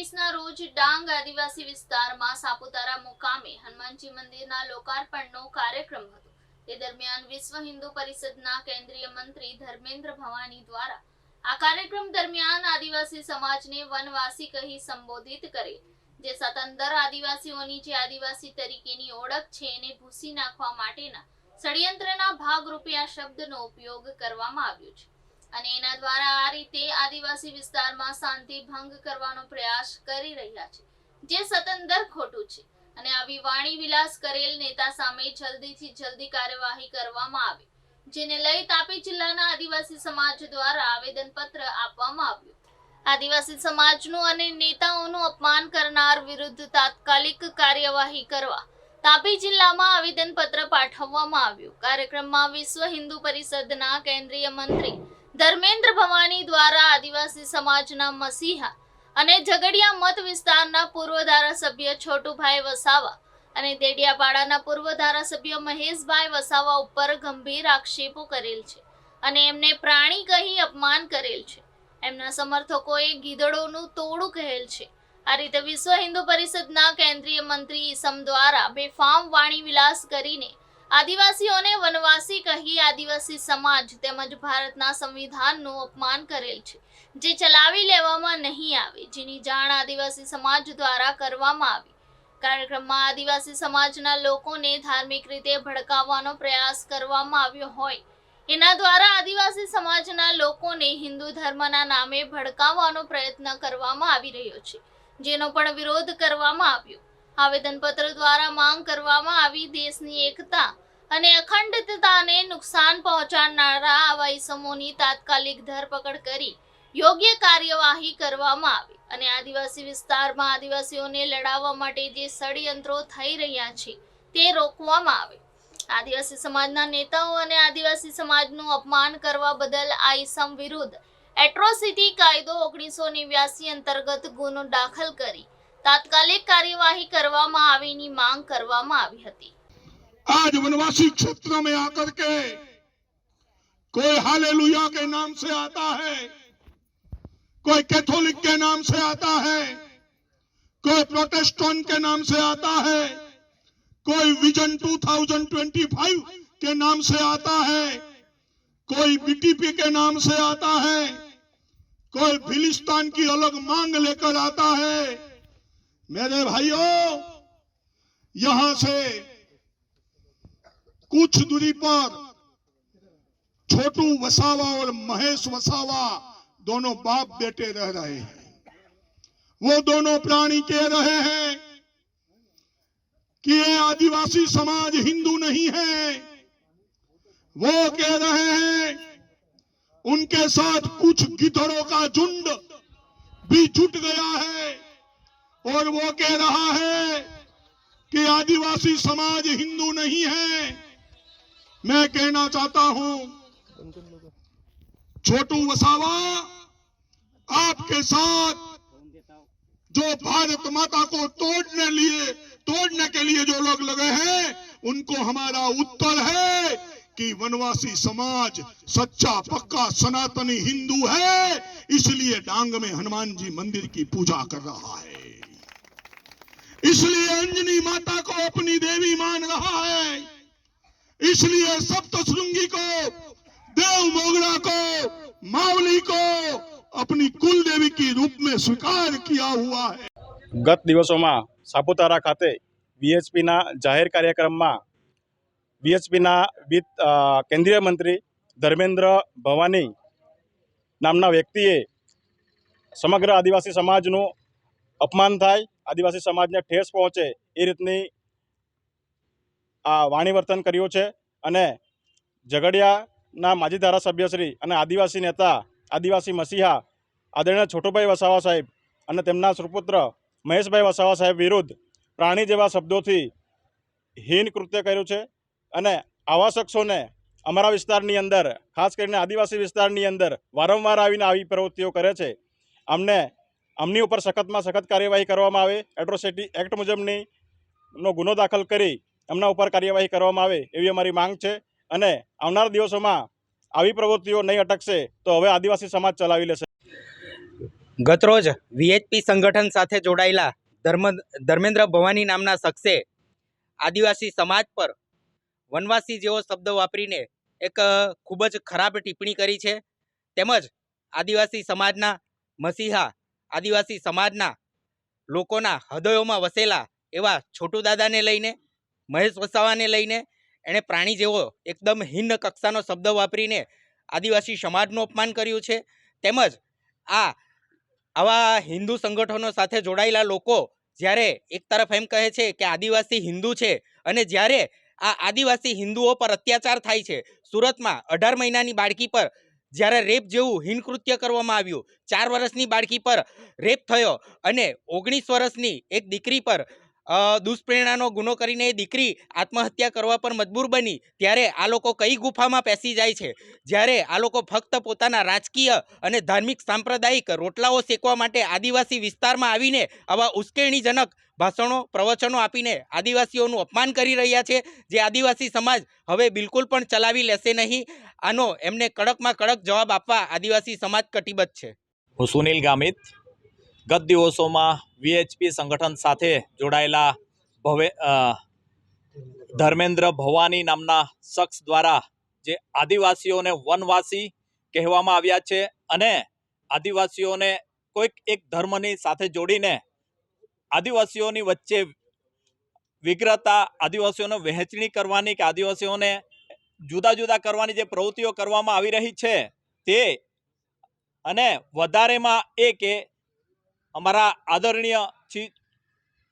ના રોજ ડાંગ આદિવાસી વિસ્તારમાં સાપુતારા મુકામે હનુમાનજી મંદિરના લોકાર્પણનો કાર્યક્રમ હતો. તે દરમિયાન વિશ્વ હિન્દુ પરિષદના કેન્દ્રીય મંત્રી ધર્મેન્દ્ર ભવાની દ્વારા આ કાર્યક્રમ દરમિયાન આદિવાસી સમાજને વનવાસી કહી સંબોધિત કરે, જે સતંદર આદિવાસીઓની જે આદિવાસી તરીકેની ઓળખ છે એને ભૂસી નાખવા માટેના ષડયંત્રના ભાગરૂપે આ શબ્દનો ઉપયોગ કરવામાં આવ્યો છે. અને એના દ્વારા આ રીતે આદિવાસી વિસ્તારમાં શાંતિ ભંગ કરવાનો પ્રયાસ કરી રહ્યા છે, જે સતંદર ખોટું છે. અને આવી વાણી વિલાસ કરેલ નેતા સામે જલ્દીથી જલ્દી કાર્યવાહી કરવામાં આવે, જેને લઈ તાપી જિલ્લાના આદિવાસી સમાજ દ્વારા આવેદનપત્ર આપવામાં આવ્યું. આદિવાસી સમાજનું અને નેતાઓનું અપમાન કરનાર વિરુદ્ધ તાત્કાલિક કાર્યવાહી કરવા તાપી જિલ્લામાં આવેદનપત્ર પાઠવવામાં આવ્યું. કાર્યક્રમમાં વિશ્વ હિન્દુ પરિષદના કેન્દ્રીય મંત્રી ધર્મેન્દ્ર ભવાની દ્વારા આદિવાસી સમાજના મસીહા અને ઝઘડિયા મત વિસ્તારના પૂર્વ ધારાસભ્ય છોટુભાઈ વસાવા અને દેડિયાપાડાના પૂર્વ ધારાસભ્ય મહેશભાઈ વસાવા ઉપર ગંભીર આક્ષેપો કરેલ છે અને એમને પ્રાણી કહી અપમાન કરેલ છે. એમના સમર્થકોએ ગીધડોનું તોડું કહેલ છે. આ રીતે વિશ્વ હિન્દુ પરિષદના કેન્દ્રીય મંત્રી ઈસમ દ્વારા બેફામ વાણી વિલાસ કરીને આદિવાસીઓને વનવાસી કહી આદિવાસી સમાજ તેમજ ભારતના સંવિધાનનું અપમાન કરેલ છે, જે ચલાવી લેવામાં નહીં આવે, જેની જાણ આદિવાસી સમાજ દ્વારા કરવામાં આવી. કાર્યક્રમમાં આદિવાસી સમાજના લોકોને ધાર્મિક રીતે ભડકાવવાનો પ્રયાસ કરવામાં આવ્યો હોય. એના દ્વારા આદિવાસી સમાજના લોકોને હિન્દુ ધર્મના નામે ભડકાવવાનો પ્રયત્ન કરવામાં આવી રહ્યો છે, જેનો પણ વિરોધ કરવામાં આવ્યો. આવેદનપત્ર દ્વારા માંગ કરવામાં આવી દેશની એકતા અને અખંડિતતાને નુકસાન પહોંચાડનારા આવા ઇસમોની તાત્કાલિક ધરપકડ કરી યોગ્ય કાર્યવાહી કરવામાં આવી. અને આદિવાસી વિસ્તારમાં આદિવાસીઓને લડાવવા માટે જે ષડયંત્રો થઈ રહ્યા છે, તે રોકવામાં આવે. આદિવાસી સમાજના નેતાઓ અને આદિવાસી સમાજનું અપમાન કરવા બદલ આ ઇસમ વિરુદ્ધ એટ્રોસિટી કાયદો ઓગણીસો નેવ્યાસી અંતર્ગત ગુનો દાખલ કરી તાત્કાલિક કાર્યવાહી કરવામાં આવેની માંગ કરવામાં આવી હતી आज वनवासी क्षेत्र में आकर के कोई हालेलुया के नाम से आता है कोई कैथोलिक के नाम से आता है कोई प्रोटेस्टेंट के नाम से आता है कोई विजन 2025 के नाम से आता है कोई बीटीपी के नाम से आता है कोई फिलिस्तान की अलग मांग लेकर आता है मेरे भाइयों, यहाँ से कुछ दूरी पर छोटू वसावा और महेश वसावा दोनों बाप बेटे रह रहे हैं। वो दोनों प्राणी कह रहे हैं कि ये आदिवासी समाज हिंदू नहीं है। वो कह रहे हैं, उनके साथ कुछ गिद्धड़ों का झुंड भी जुट गया है। और वो कह रहा है कि आदिवासी समाज हिंदू नहीं है। मैं कहना चाहता हूँ, छोटू वसावा, आपके साथ जो भारत माता को तोड़ने लिए, तोड़ने के लिए जो लोग लगे हैं, उनको हमारा उत्तर है कि वनवासी समाज सच्चा, पक्का, सनातनी हिंदू है, इसलिए डांग में हनुमान जी मंदिर की पूजा कर रहा है। इसलिए अंजनी माता को अपनी देवी मान रहा है इसलिए सप्त श्रृंगी को देव मोगरा को मावली को अपनी कुल देवी के रूप में स्वीकार किया हुआ है ગત દિવસોમાં સાપુતારા ખાતે બીએચપીના જાહેર કાર્યક્રમમાં બીએચપીના વિત અ, કેન્દ્રીય મંત્રી ધર્મેન્દ્ર ભવાની નામના વ્યક્તિએ સમગ્ર આદિવાસી સમાજનું અપમાન થાય, આદિવાસી સમાજને ઠેસ પહોંચે એ રીતની આ વાણીવર્તન કર્યું છે. અને ઝઘડિયાના માજી ધારાસભ્યશ્રી અને આદિવાસી નેતા આદિવાસી મસીહા આદરણીય છોટુભાઈ વસાવા સાહેબ અને તેમના સુપુત્ર મહેશભાઈ વસાવા સાહેબ વિરુદ્ધ પ્રાણી જેવા શબ્દોથી હીન કૃત્ય કર્યું છે. અને આવા શખ્સોને અમારા વિસ્તારની અંદર, ખાસ કરીને આદિવાસી વિસ્તારની અંદર વારંવાર આવીને આવી પ્રવૃત્તિઓ કરે છે. અમને અમની ઉપર સખતમાં સખત કાર્યવાહી કરવામાં આવે એટ્રોસિટી એક્ટ મુજબની નો ગુનો દાખલ કરી એમના ઉપર કાર્યવાહી કરવામાં આવે એવી અમારી માંગ છે અને આવનાર દિવસોમાં આવી પ્રવૃત્તિઓ નહીં અટકશે તો હવે આદિવાસી સમાજ ચલાવી લેશે. ગતરોજ વીએચપી સંગઠન સાથે જોડાયેલા ધર્મ ધર્મેન્દ્ર ભવાની નામના શખ્સે આદિવાસી સમાજ પર વનવાસી જેવો શબ્દ વાપરીને એક ખૂબ જ ખરાબ ટિપ્પણી કરી છે. તેમજ આદિવાસી સમાજના મસીહા આદિવાસી સમાજના લોકોના હૃદયોમાં વસેલા એવા છોટુ દાદાને લઈને, મહેશ વસાવાને લઈને, એણે પ્રાણી જેવો એકદમ હિન્ન કક્ષાનો શબ્દ વાપરીને આદિવાસી સમાજનું અપમાન કર્યું છે. તેમજ આ આવા હિન્દુ સંગઠનો સાથે જોડાયેલા લોકો જ્યારે એક તરફ એમ કહે છે કે આદિવાસી હિન્દુ છે અને જ્યારે આ આદિવાસી હિન્દુઓ પર અત્યાચાર થાય છે, સુરતમાં અઢાર મહિનાની બાળકી પર જ્યારે રેપ જેવું હિનકૃત્ય કરવામાં આવ્યું, ચાર વર્ષની બાળકી પર રેપ થયો અને ઓગણીસ વર્ષની એક દીકરી પર દુષ્પ્રેરણાનો ગુનો કરીને એ દીકરી આત્મહત્યા કરવા પર મજબૂર બની, ત્યારે આ લોકો કઈ ગુફામાં પેસી જાય છે? જ્યારે આ લોકો ફક્ત પોતાના રાજકીય અને ધાર્મિક સાંપ્રદાયિક રોટલાઓ શેકવા માટે આદિવાસી વિસ્તારમાં આવીને આવા ઉશ્કેરણીજનક ભાષણો, પ્રવચનો આપીને આદિવાસીઓનું અપમાન કરી રહ્યા છે, જે આદિવાસી સમાજ હવે બિલકુલ પણ ચલાવી લેશે નહીં, આનો એમને કડકમાં કડક જવાબ આપવા આદિવાસી સમાજ કટિબદ્ધ છે. હું સુનિલ ગામિત ગત દિવસોમાં વીએચપી સંગઠન સાથે જોડાયેલા ભવે ધર્મેન્દ્ર ભવાની નામના શખ્સ દ્વારા જે આદિવાસીઓને વનવાસી કહેવામાં આવ્યા છે અને આદિવાસીઓને કોઈક એક ધર્મની સાથે જોડીને આદિવાસીઓની વચ્ચે વિગ્રતા આદિવાસીઓને વહેંચણી કરવાની કે આદિવાસીઓને જુદા જુદા કરવાની જે પ્રવૃત્તિઓ કરવામાં આવી રહી છે તે અને વધારેમાં એ કે અમારા આદરણીય શ્રી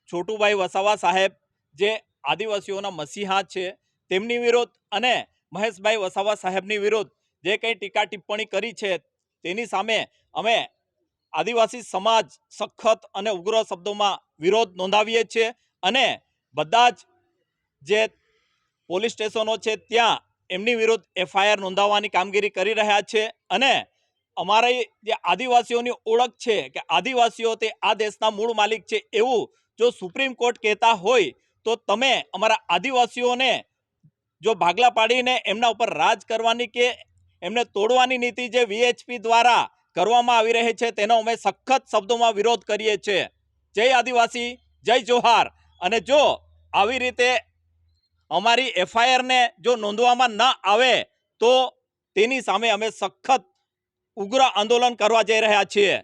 છોટુભાઈ વસાવા સાહેબ, જે આદિવાસીઓના મસીહા છે, તેમની વિરુદ્ધ અને મહેશભાઈ વસાવા સાહેબની વિરુદ્ધ જે કંઈ ટીકા ટિપ્પણી કરી છે, તેની સામે અમે આદિવાસી સમાજ સખત અને ઉગ્ર શબ્દોમાં વિરોધ નોંધાવીએ છીએ અને બધા જ જે પોલીસ સ્ટેશનો છે, ત્યાં એમની વિરુદ્ધ એફઆઈઆર નોંધાવવાની કામગીરી કરી રહ્યા છે અને અમારી જે આદિવાસીઓની ઓળખ છે કે આદિવાસીઓ તે આ દેશના મૂળ માલિક છે એવું જો સુપ્રીમ કોર્ટ કહેતા હોય, તો તમે અમારા આદિવાસીઓને જો ભાગલા પાડીને એમના ઉપર રાજ કરવાની કે એમને તોડવાની નીતિ જે વીએચપી દ્વારા કરવામાં આવી રહી છે, તેનો અમે સખત શબ્દોમાં વિરોધ કરીએ છીએ જય આદિવાસી, જય જોહાર. અને જો આવી રીતે અમારી એફઆઈઆરને જો નોંધવામાં ન આવે, તો તેની સામે અમે સખત ઉગ્ર આંદોલન કરવા જઈ રહ્યા છીએ.